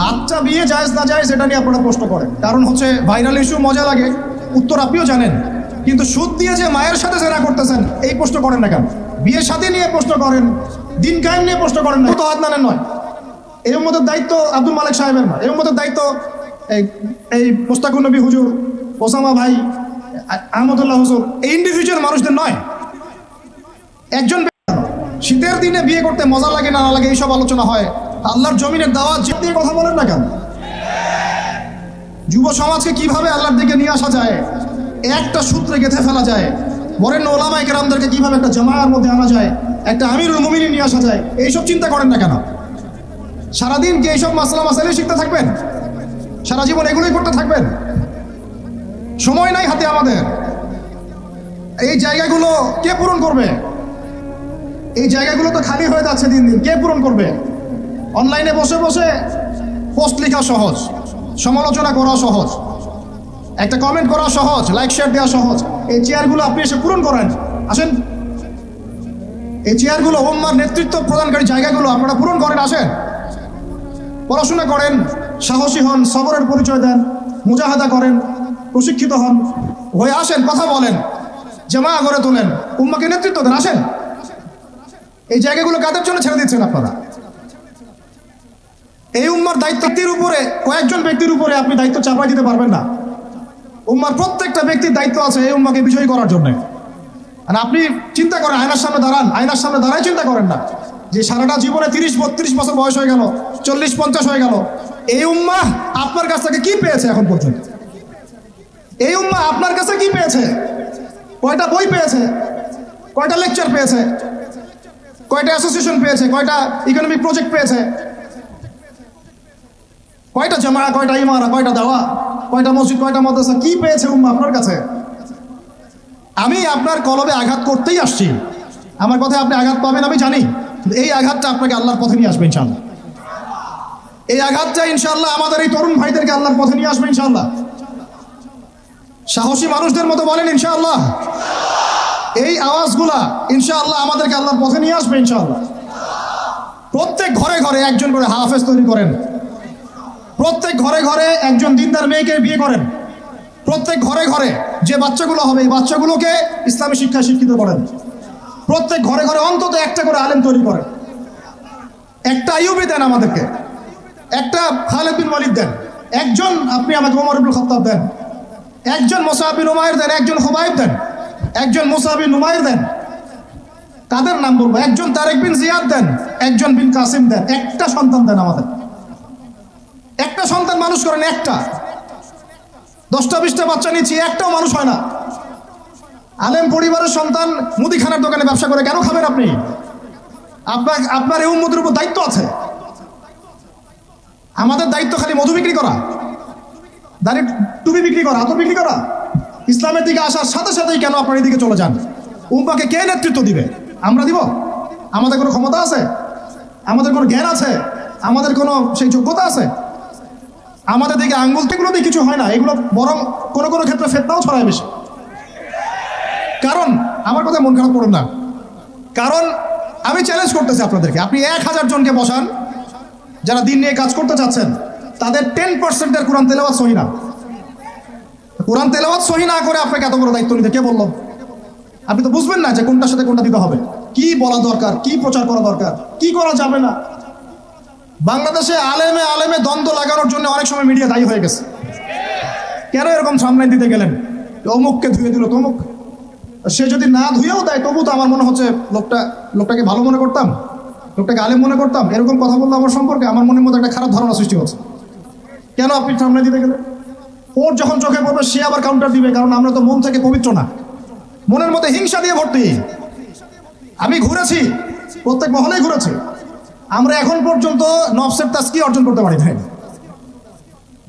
সাতটা বিয়ে জায়েজ না যায় সেটা নিয়ে আপনারা প্রশ্ন করেন। কারণ হচ্ছে ভাইরাল ইস্যু মজা লাগে, উত্তর আপনিও জানেন। কিন্তু সুদ দিয়ে যে মায়ের সাথে জেনা করতেছেন, এই প্রশ্ন করেন না কেন? বিয়ের সাথে নিয়ে প্রশ্ন করেন, দিন কায়েম নিয়ে প্রশ্ন করেন না তো আদনানের নয়। এই উম্মতের দায়িত্ব আব্দুল মালিক সাহেবের নয় এই উম্মতের দায়িত্ব এই এই মোস্তাকুর নবী হুজুর, ওসামা ভাই, আহমদুল্লাহ হুজুর, এই ইন্ডিভিজুয়াল মানুষদের নয়। একজন শীতের দিনে বিয়ে করতে মজা লাগে, না লাগে, এইসব আলোচনা হয়। আল্লাহর জমিনের দাওয়াত যে দিয়ে কথা বলেন না কেন? যুব সমাজকে কীভাবে আল্লাহর দিকে নিয়ে আসা যায়? একটা সূত্রে গেঁথে ফেলা যায়। বরেন ওলামাই কেরামদেরকে কীভাবে একটা জামায়ার মধ্যে আনা যায়? একটা আমিরুল মুমিনী নিয়ে আসা যায়। এইসব চিন্তা করেন না কেন? সারাদিন কি এইসব মাসলা মাসাইলে শিখতে থাকবেন? সারা জীবন এগুলোই করতে থাকবেন? সময় নাই হাতে আমাদের। এই জায়গাগুলো কে পূরণ করবে? এই জায়গাগুলো তো খালি হয়ে যাচ্ছে দিন দিন। কে পূরণ করবে? অনলাইনে বসে বসে পোস্ট লেখা সহজ, সমালোচনা করা সহজ, একটা কমেন্ট করা সহজ লাইক শেয়ার দেওয়া সহজ। এই চেয়ারগুলো আপনি এসে পূরণ করেন। আসেন। এই চেয়ারগুলো ওম্মার নেতৃত্ব প্রদানকারী জায়গাগুলো আপনারা পূরণ করেন, আসেন। পড়াশোনা করেন, সাহসী হন, সবরের পরিচয় দেন, মুজাহাদা করেন, প্রশিক্ষিত হন, হয়ে আসেন, কথা বলেন, জামা গড়ে তোলেন, উম্মাকে নেতৃত্ব দেন, আসেন। এই জায়গাগুলো কাদের জন্য ছেড়ে দিচ্ছেন আপনারা? এই উম্মার দায়িত্বের উপরে কয়েকজন ব্যক্তির উপরে আপনি দায়িত্ব চাপাই দিতে পারবেন না। উম্মার প্রত্যেকটা ব্যক্তির দায়িত্ব আছে এই উম্মাকে বিজয়ী করার জন্য। আর আপনি চিন্তা করেন, আয়নার সামনে দাঁড়ান। আয়নার সামনে দাঁড়াই চিন্তা করেন না। যে সারাটা জীবনে তিরিশ, বত্রিশ বছর বয়স হয়ে গেল, চল্লিশ, পঞ্চাশ হয়ে গেল, এই উম্মা আপনার কাছ থেকে কি পেয়েছে এখন পর্যন্ত? এই উম্মা আপনার কাছে কি পেয়েছে? কয়টা বই পেয়েছে? কয়টা লেকচার পেয়েছে? কয়টা অ্যাসোসিয়েশন পেয়েছে? কয়টা ইকোনমিক প্রজেক্ট পেয়েছে? কয়টা জামা কয়টা ইমারা কয়টা দাওয়া, কয়টা মসজিদ, কয়টা মাদ্রাসা, কি পেয়েছে উম্মা আপনার কাছে? আমি আপনার কলবে আঘাত করতেই আসছি। আমার কথায় আপনি আঘাত পাবেন, আমি জানি। এই আঘাতটা আপনাকে আল্লাহর পথে নিয়ে আসবে ইনশাল্লাহ এই আঘাতটা ইনশাল্লাহ আমাদের এই তরুণ ভাইদেরকে আল্লাহর পথে নিয়ে আসবে ইনশাল্লাহ সাহসী মানুষদের মতো বলেন, ইনশাআল্লাহ। এই আওয়াজগুলা ইনশাআল্লাহ আমাদেরকে আল্লাহর পথে নিয়ে আসবে, ইনশাআল্লাহ। প্রত্যেক ঘরে ঘরে একজন করে হাফেজ তৈরি করেন। প্রত্যেক ঘরে ঘরে একজন দিনদার মেয়েকে বিয়ে করেন। প্রত্যেক ঘরে ঘরে যে বাচ্চাগুলো হবে, এই বাচ্চাগুলোকে ইসলামী শিক্ষায় শিক্ষিত করেন। প্রত্যেক ঘরে ঘরে অন্তত একটা করে আলেম তৈরি করেন। একটা আইয়ুবি দেন আমাদেরকে। একটা খালেদ বিন দেন। একজন আপনি আমাকে ওমর ইবুল খত্তাব দেন। একজন মোসাহাবিন উমায়ের দেন, একজন হুবাইব দেন। একজন মোসাহাবিন উমায়ের দেন। কাদের নাম বলব? একজন তারেক বিন জিয়াদ দেন, একজন বিন কাসিম দেন। একটা সন্তান দেন আমাদের। একটা সন্তান মানুষ করেন একটা। দশটা, বিশটা বাচ্চা নিচ্ছি, একটাও মানুষ হয় না। আলেম পরিবারের সন্তান মুদিখানার দোকানে ব্যবসা করে কেন খাবেন আপনি? আপনার আপনার এই উন্মতির উপর দায়িত্ব আছে। আমাদের দায়িত্ব খালি মধু বিক্রি করা। দাঁড়িয়ে টুপি বিক্রি করা, আতর বিক্রি করা। ইসলামের দিকে আসার সাথে সাথেই কেন আপনার এদিকে চলে যান? উম্মাকে কে নেতৃত্ব দিবে? আমরা দিব? আমাদের কোনো ক্ষমতা আছে? আমাদের কোনো জ্ঞান আছে? আমাদের কোনো সেই যোগ্যতা আছে? আমাদের দিকে আঙ্গুল এগুলো দিয়ে কিছু হয় না। এগুলো বরং কোনো কোনো ক্ষেত্রে ফেতনাও ছড়ায় বেশি। কারণ, আমার কথা মন খারাপ করুন না। কারণ, আমি চ্যালেঞ্জ করতেছি আপনাদেরকে। আপনি এক হাজার জনকে বসান, যারা দিন নিয়ে কাজ করতে চাচ্ছেন, তাদের টেন পার্সেন্টের কোরআন তেলাওয়াত সহি না। কোরআন তেলাওয়াত সহি না করে আপনাকে এত বড় দায়িত্ব নিতে কে বলল? আপনি তো বুঝবেন না যে কোনটার সাথে কোনটা দিতে হবে। কি বলা দরকার? কি প্রচার করা দরকার? কি করা যাবে না? বাংলাদেশে আলেমে আলেমে দ্বন্দ্ব লাগানোর জন্য অনেক সময় মিডিয়া দায়ী হয়ে গেছে। কেন এরকম সামনে দিতে গেলেন? অমুককে ধুয়ে দিল তমুক। সে যদি না ধুয়েও দেয়, তবু তো আমার মনে হচ্ছে লোকটা, লোকটাকে ভালো মনে করতাম, লোকটাকে আলেম মনে করতাম। এরকম কথা বলল আমার সম্পর্কে আমার মনের মধ্যে একটা খারাপ ধারণা সৃষ্টি হচ্ছে। কেন আপনি সামনে দিতে গেলেন? ওর যখন চোখে পড়বে, সে আবার কাউন্টার দিবে, কারণ আমরা তো মন থেকে পবিত্র না। মনের মধ্যে হিংসা দিয়ে ভর্তি। আমি ঘুরেছি, প্রত্যেক মহলেই ঘুরেছি। আমরা এখন পর্যন্ত নফসের তাস্কি অর্জন করতে পারি ভাই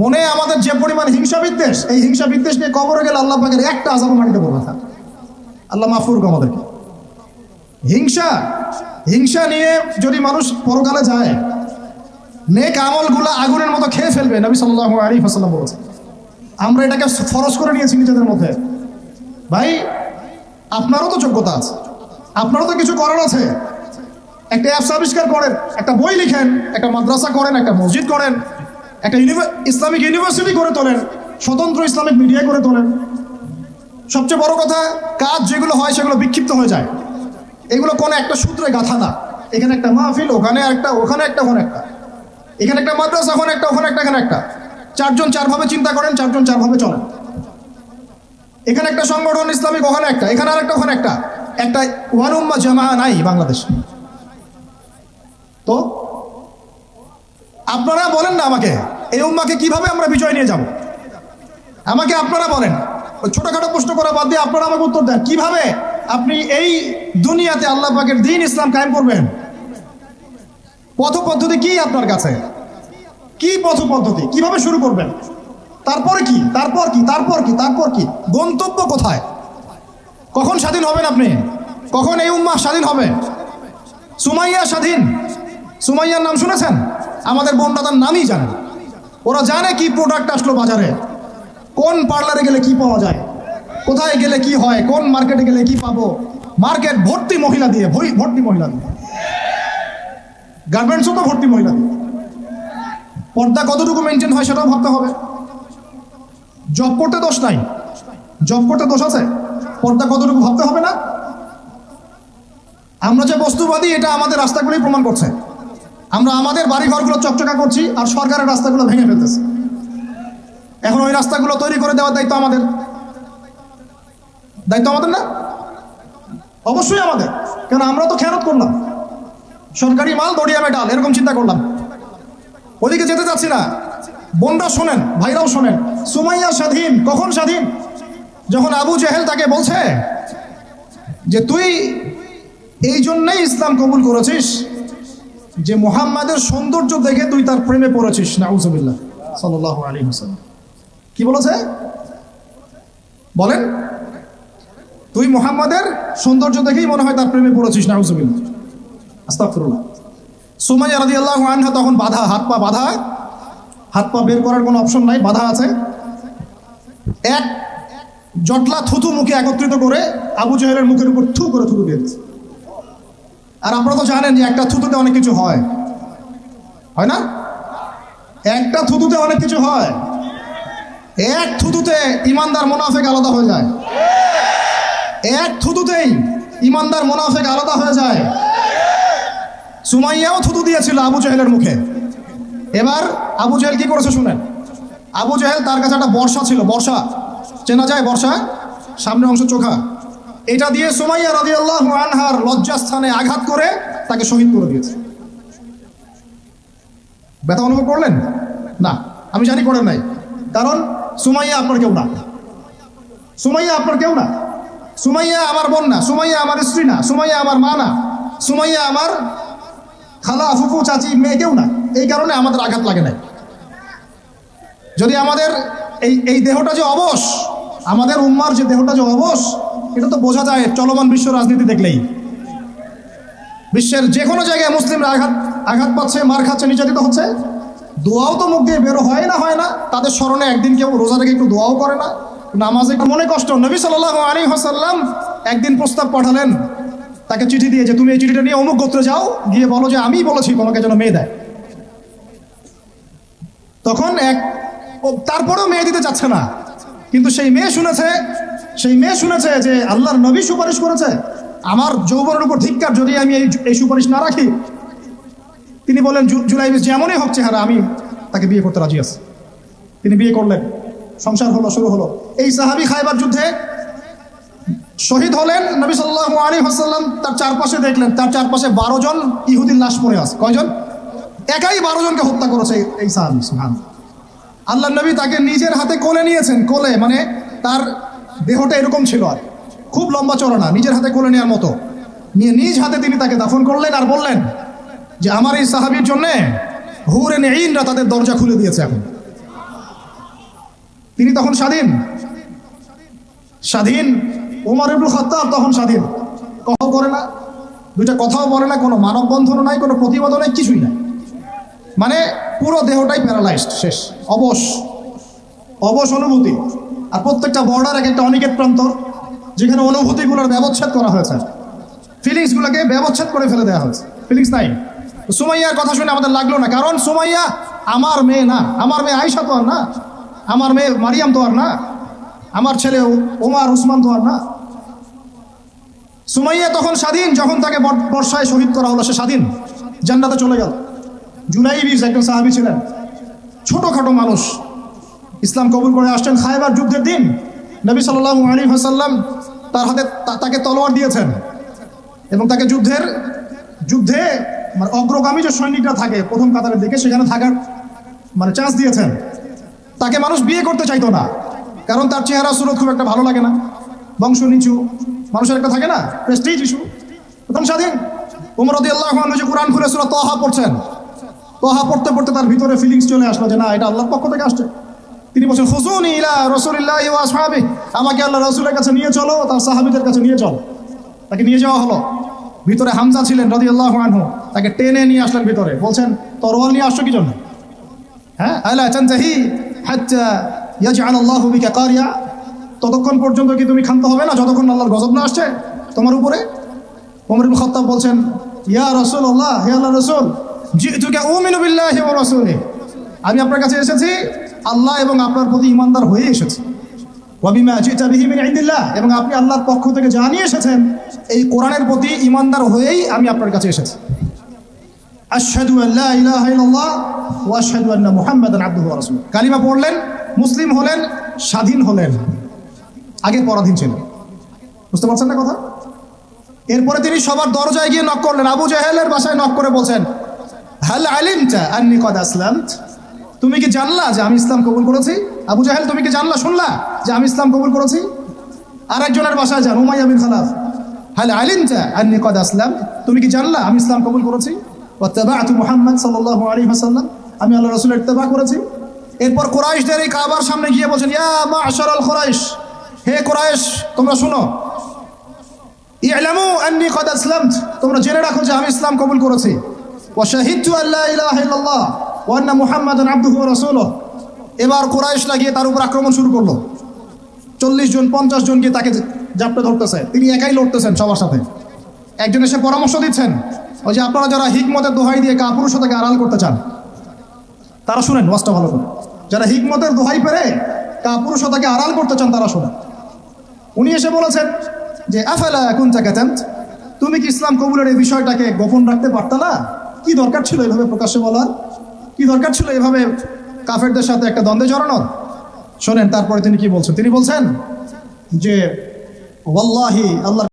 মনে আমাদের যে পরিমাণ হিংসা বিদ্বেষ, এই হিংসা বিদ্বেষ নিয়ে কবরে গেলে আল্লাহ পাকের একটা আজাব মাটিতে পড়বে না। আল্লাহ মাফুর আমাদেরকে। হিংসা হিংসা নিয়ে যদি মানুষ পরকালে যায়, নেক আমলগুলো আগুনের মতো খেয়ে ফেলবে, নবী সাল্লাহ আলী ফাসাল্লাম বলেছে আমরা এটাকে ফরজ করে নিয়েছি নিজেদের মধ্যে। ভাই, আপনারও তো যোগ্যতা আছে। আপনারও তো কিছু করার আছে। একটা অ্যাপস আবিষ্কার করেন, একটা বই লিখেন, একটা মাদ্রাসা করেন, একটা মসজিদ করেন, একটা ইসলামিক ইউনিভার্সিটি করে তোলেন, স্বতন্ত্র ইসলামিক মিডিয়া করে তোলেন। সবচেয়ে বড় কথা, কাজ যেগুলো হয় সেগুলো বিক্ষিপ্ত হয়ে যায়। এগুলো কোনো একটা সূত্রে গাথা না। এখানে একটা মাহফিল, ওখানে একটা ওখানে একটা ওখানে একটা। এখানে একটা মাদ্রাসা, ওখানে একটা ওখানে একটা, এখানে একটা। চারজন চারভাবে চিন্তা করেন, চারজন চারভাবে চলেন। এখানে একটা সংগঠন ইসলামিক, ওখানে একটা। এখানে আর একটা ওখানে একটা। একটা ওয়ান উম্মা জামা নাই বাংলাদেশ। তো আপনারা বলেন না আমাকে, এই উম্মাকে কীভাবে আমরা বিজয় নিয়ে যাব? আমাকে আপনারা বলেন। ওই ছোটখাটো প্রশ্ন করা বাদ দিয়ে আপনারা আমাকে উত্তর দেন। কীভাবে আপনি এই দুনিয়াতে আল্লাহ পাকের দিন ইসলাম কায়েম করবেন? পথ পদ্ধতি কি আপনার কাছে? কি পথ পদ্ধতি কীভাবে শুরু করবেন? তারপরে কি? তারপর কি? তারপর কি? তারপর কি? গন্তব্য কোথায়? কখন স্বাধীন হবেন আপনি? কখন এই উম্মাহ স্বাধীন হবে? সুমাইয়া স্বাধীন? সুমাইয়ার নাম শুনেছেন? আমাদের বোনটা তার নামই জানে ওরা জানে কি প্রোডাক্ট আসলো বাজারে, কোন পার্লারে গেলে কি পাওয়া যায়, কোথায় গেলে কি হয়, কোন মার্কেটে গেলে কি পাবো মার্কেট ভর্তি মহিলা দিয়ে ভর্তি মহিলা দিয়ে। গার্মেন্টসও তো ভর্তি মহিলা দিয়ে। পর্দা কতটুকু মেনটেন হয় সেটাও ভাবতে হবে। জব করতে দোষ নাই। জব করতে দোষ আছে। পর্দা কতটুকু ভাবতে হবে না? আমরা যে বস্তুবাদী, এটা আমাদের রাস্তাগুলোই প্রমাণ করছে। আমরা আমাদের বাড়ি ঘরগুলো চকচকা করছি আর সরকারের রাস্তাগুলো ভেঙে ফেলতেছি। এখন ওই রাস্তাগুলো তৈরি করে দেওয়ার দায়িত্ব আমাদের। দায়িত্ব আমাদের না? অবশ্যই আমাদের। কেন আমরা তো খেয়ানত করলাম। সরকারি মাল দড়িয়ামে ডাল এরকম চিন্তা করলাম। ওদিকে যেতে চাচ্ছি না। বোনরা শোনেন, ভাইরাও শোনেন। সুমাইয়া স্বাধীন, কখন স্বাধীন? যখন আবু জেহেল তাকে বলছে যে, তুই এই জন্যই ইসলাম কবুল করেছিস যে মোহাম্মদের সৌন্দর্য দেখে তুই তার প্রেমে পড়েছিস, নাউজুবিল্লাহ। সাল্লাহ আলী হোসেন কি বলেছে? বলেন। তুই মোহাম্মদের সৌন্দর্য দেখেই মনে হয় তার প্রেমে পড়েছিস, নাউজুবিল্লাহ। আস্তাগফিরুল্লাহ। সুমাইয়া রাদিয়াল্লাহু আনহা তখন বাধা, হাত পা বাধা, হাত পা বের করার কোনো অপশন নাই, বাধা আছে। এক জটলা থুতু মুখে একত্রিত করে আবু জহেলের মুখের উপর থু করে থুতু দিচ্ছে আর আপনারা তো জানেন যে একটা থুতুতে অনেক কিছু হয়। হয় না? একটা থুতুতে অনেক কিছু হয়। এক থুতুতে ইমানদার মোনাফেক আলাদা হয়ে যায়। এক থুতুতেই ইমানদার মোনাফেক আলাদা হয়ে যায়। সুমাইয়াও থুতু দিয়েছিল আবু জহেলের মুখে। এবার আবু জহেল কি করেছে শুনেন? আবু জহেল তার কাছে একটা বর্ষা ছিল, বর্ষা। চেনা যায় বর্ষা? সামনের অংশ চোখা। এটা দিয়ে সুমাইয়া রাদিয়াল্লাহু আনহার লজ্জাস্থানে আঘাত করে তাকে শহীদ করে দিয়েছে। ব্যথা অনুভব করলেন? না, আমি জানি করেন নাই। কারণ সুমাইয়া আপনার কেউ না। সুমাইয়া আপনার কেউ না। সুমাইয়া আমার বোন না, সুমাইয়া আমার স্ত্রী না, সুমাইয়া আমার মা না, সুমাইয়া আমার খালা, ফুফু, চাচি, মেয়ে কেউ না। এই কারণে আমাদের আঘাত লাগে নাই। যদি আমাদের এই এই দেহটা যে অবশ, আমাদের উম্মার যে দেহটা যে অবশ এটা তো বোঝা যায় চলমান বিশ্ব রাজনীতি দেখলেই। বিশ্বের যে কোনো জায়গায় মুসলিমরা আঘাত আঘাত পাচ্ছে, মার খাচ্ছে, নির্যাতিত হচ্ছে। দোয়াও তো মুখ দিয়ে বেরো, হয় না হয় না। তাদের স্মরণে একদিন কেউ রোজা রেখে একটু দোয়াও করে না। নামাজে মনে কষ্ট। নবী সাল্লাহ আলী হাসাল্লাম একদিন প্রস্তাব পাঠালেন। তাকে চিঠি দিয়ে যে, তুমি এই চিঠিটা নিয়ে অমুক গোত্রে যাও। গিয়ে বলো যে আমি বলেছি, তোমাকে যেন মেয়ে দেয়। তখন এক তারপরেও মেয়ে দিতে চাচ্ছে না। কিন্তু সেই মেয়ে শুনেছে সেই মেয়ে শুনেছে যে আল্লাহর নবী সুপারিশ করেছে। আমার যৌবনের উপর ধিক্কার যদি আমি এই এই সুপারিশ না রাখি, তিনি বলেন জুলাই যেমনই হোক চেহারা, আমি তাকে বিয়ে করতে রাজি আছি। তিনি বিয়ে করলেন, সংসার হলো, শুরু হলো। এই সাহাবি খাইবার যুদ্ধে শহীদ হলেন, নবী সাল্লাহ আলী হাসাল্লাম তার চারপাশে দেখলেন, তার চারপাশে বারো জন ইহুদিন লাশ পড়ে আছে। কয়জন? একাই বারো জনকে হত্যা করেছে এই- সাহাবি আল্লাহ নবী তাকে নিজের হাতে কোলে নিয়েছেন, কোলে মানে তার দেহটা এরকম ছিল আর। খুব লম্বা চড়া না, নিজের হাতে কোলে নেওয়ার মতো। নিয়ে নিজ হাতে তিনি তাকে দাফন করলেন আর বললেন যে, আমার এই সাহাবির জন্যে হুরে নেইনরা তাদের দরজা খুলে দিয়েছে এখন। তিনি তখন স্বাধীন। স্বাধীন ওমর ইবনুল খাত্তাব তখন স্বাধীন। কথাও করে না। দুইটা কথাও বলে না, কোনো মানববন্ধনও নাই, কোনো প্রতিবাদও নাই, কিছুই নাই। মানে পুরো দেহটাই প্যারালাইজড, শেষ। অবশ। অবশ অনুভূতি। আর প্রত্যেকটা বর্ডার এক একটা অনিকেট প্রান্তর যেখানে অনুভূতিগুলোর ব্যবচ্ছেদ করা হয়েছে। ফিলিংসগুলোকে ব্যবচ্ছেদ করে ফেলে দেওয়া হয়েছে। ফিলিংস নাই। সুমাইয়ার কথা শুনে আমাদের লাগল না, কারণ সুমাইয়া আমার মেয়ে না, আমার মেয়ে আয়সা তো আর না, আমার মেয়ে মারিয়াম তো আর না, আমার ছেলে ওমার উসমান তো আর না। সুমাইয়া তখন স্বাধীন, যখন তাকে বর- বর্ষায় শহীদ করা হলো, সে স্বাধীন, জান্নাতে চলে গেল। জুলাই বিশ একজন সাহাবি ছিলেন। ছোটোখাটো মানুষ। ইসলাম কবুল করে আসছেন খায়বার যুদ্ধের দিন। নবী সাল্লাল্লাহু আলী হাসাল্লাম তার হাতে তাকে তলোয়ার দিয়েছেন এবং তাকে যুদ্ধের, যুদ্ধে মানে অগ্রগামী যে সৈনিকরা থাকে, প্রথম কাতারের দিকে, সেখানে থাকার মানে চান্স দিয়েছেন। তাকে মানুষ বিয়ে করতে চাইতো না, কারণ তার চেহারা সুরত খুব একটা ভালো লাগে না। বংশ নিচু, মানুষের একটা থাকে না প্রেস্টিজ ইস্যু প্রথম স্বাধীন উমর আল্লাহ যে কোরআন খুলে সুরা তহা পড়ছেন, তহা পড়তে পড়তে তার ভিতরে ফিলিংস চলে আসলো যে না, এটা আল্লাহর পক্ষ থেকে আসছে। তিনি বলছেন হুসুন ইলা রসুলিল্লাহ আসহাবি আমাকে আল্লাহ রসুলের কাছে নিয়ে চলো, তার সাহাবিদের কাছে নিয়ে চলো। তাকে নিয়ে যাওয়া হলো। ভিতরে হামজা ছিলেন রদি আল্লাহ আনহু। তাকে টেনে নিয়ে আসলেন ভিতরে। বলছেন, তরোয়াল নিয়ে আসছো কি জন্য? হ্যাঁ? আলা তানতাহি হাত্তা ইয়াজআল আল্লাহু বিকা কারিয়া। ততক্ষণ পর্যন্ত কি তুমি ক্ষান্ত হবে না? যতক্ষণ আল্লাহর গজব না আসছে তোমার উপরে? ওমর ইবনে খাত্তাব বলছেন, ইয়া রাসূলুল্লাহ, হে আল্লাহ রাসূল, জিতুকা উমিনু বিল্লাহি ওয়া রাসূলিহি। আমি আপনার কাছে এসেছি আল্লাহ এবং আপনার প্রতি ইমানদার হয়ে এসেছে। এবং আপনি আল্লাহর পক্ষ থেকে জানিয়ে এসেছেন, এই কোরআনের প্রতি ইমানদার হয়েই আমি আপনার কাছে এসেছি। কালিমা পড়লেন, মুসলিম হলেন, স্বাধীন হলেন। আগে পরাধীন ছিলেন। বুঝতে পারছেন না কথা? এরপরে তিনি সবার দরজায় গিয়ে নক করলেন। আবু জাহেলের বাসায় নক করে বলছেন, হাল আসলামত? তুমি কি জানলা যে আমি ইসলাম কবুল করেছি? আবু জাহেল, তুমি কি জানলা? শুনলা যে আমি ইসলাম কবুল করেছি? আর একজনের বাসায় যান, উমাইয়া বিন খালাফ। হাল আলিমতা আন্নি কদ আসলাম। তুমি কি জানলা আমি ইসলাম কবুল করেছি? মুহাম্মদ সাল্লাল্লাহু আলাইহি ওয়াসাল্লাম। আমি আল্লাহ রাসূলের ইত্তেবা করেছি। এরপর কুরাইশদের এই কাবার সামনে গিয়ে বলছেন, ইয়া মা'শারাল কুরাইশ, হে কুরাইশ, তোমরা শুনো। ইলামু আন্নি কদ আসলামত, তোমরা জেনে রাখো যে আমি ইসলাম কবুল করেছি। ওয়া শাহিদতু আল্লা ইলাহা ইল্লাল্লাহ। ওয়া আন্না মুহাম্মাদান আবদুহু ওয়া রাসূলুহু। এবার কুরাইশরা গিয়ে তার উপর আক্রমণ শুরু করল। চল্লিশ জন, পঞ্চাশ জন গিয়ে তাকে জাপটে ধরতেছে। তিনি একাই লড়তেছেন সবার সাথে। একজন এসে পরামর্শ দিচ্ছেন, ওই যে আপনারা যারা হিকমতের দোহাই দিয়ে কাপুরুষতাকে আড়াল করতে চান, তারা শুনেন, ওয়াজটা ভালো করে। যারা হিকমতের দোহাই পেরে কাপুরুষতাকে আড়াল করতে চান, তারা শুনেন। উনি এসে বলেছেন যে, আফালা এখন চাকাতেন তুমি কি ইসলাম কবুলের এই বিষয়টাকে গোপন রাখতে পারতা না? কি দরকার ছিল? এভাবে প্রকাশ্যে বলার। কি দরকার ছিল এভাবে কাফেরদের সাথে একটা দ্বন্দ্বে জড়ানোর? শোনেন, তারপরে তিনি কি বলছেন? তিনি বলছেন যে, ওয়াল্লাহি আল্লাহ